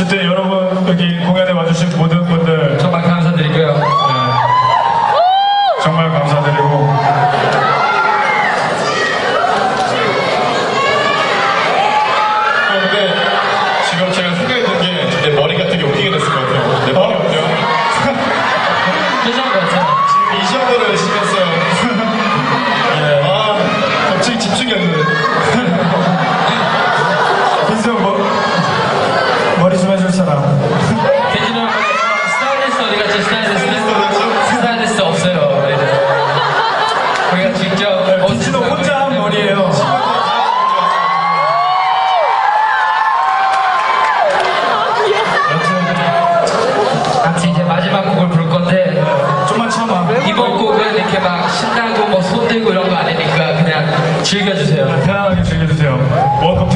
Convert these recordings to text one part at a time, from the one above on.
어쨌든 여러분 여기 즐겨주세요. 네, 편안하게 즐겨주세요. 워크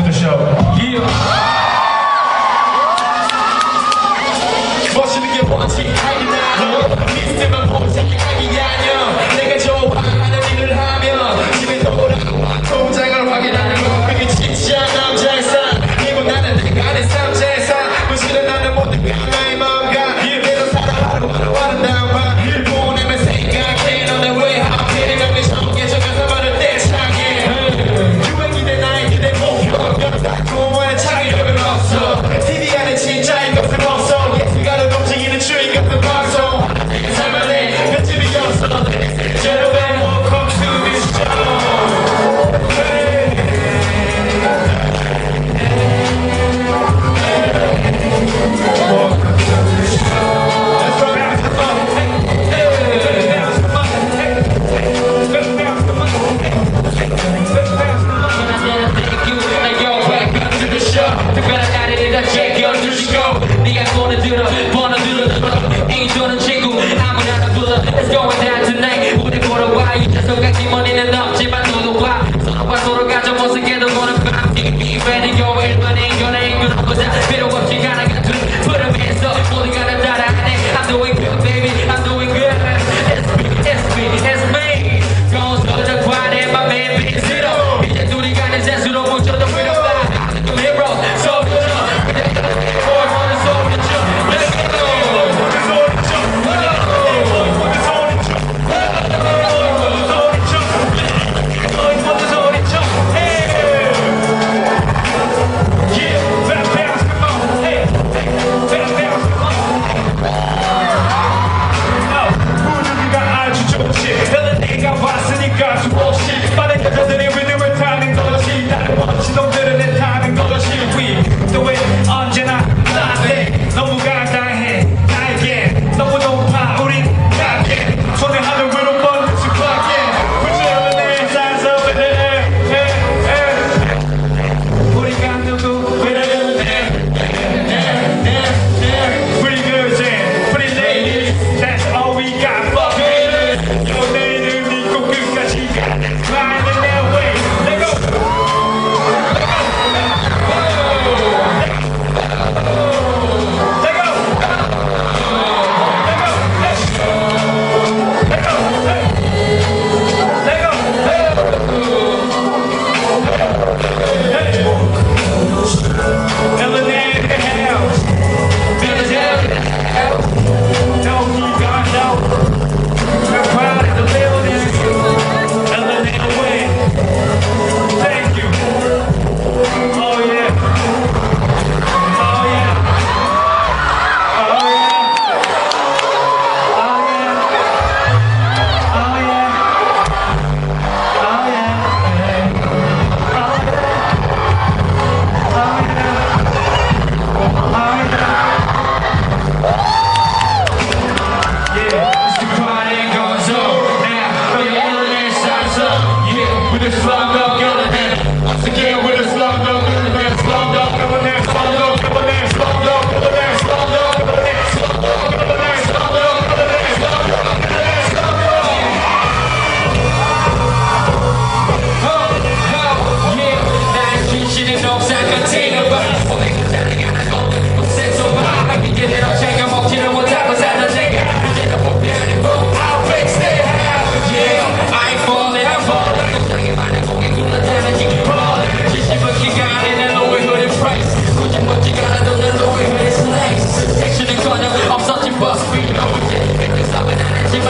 특별한 자리를 다 제껴주시고 네가 손을 들어 번호 들어 ain't 너는 친구 아무나 다 불러 Let's go on down tonight. 우리 보러 와. 이제 손가락 기머니는 없지만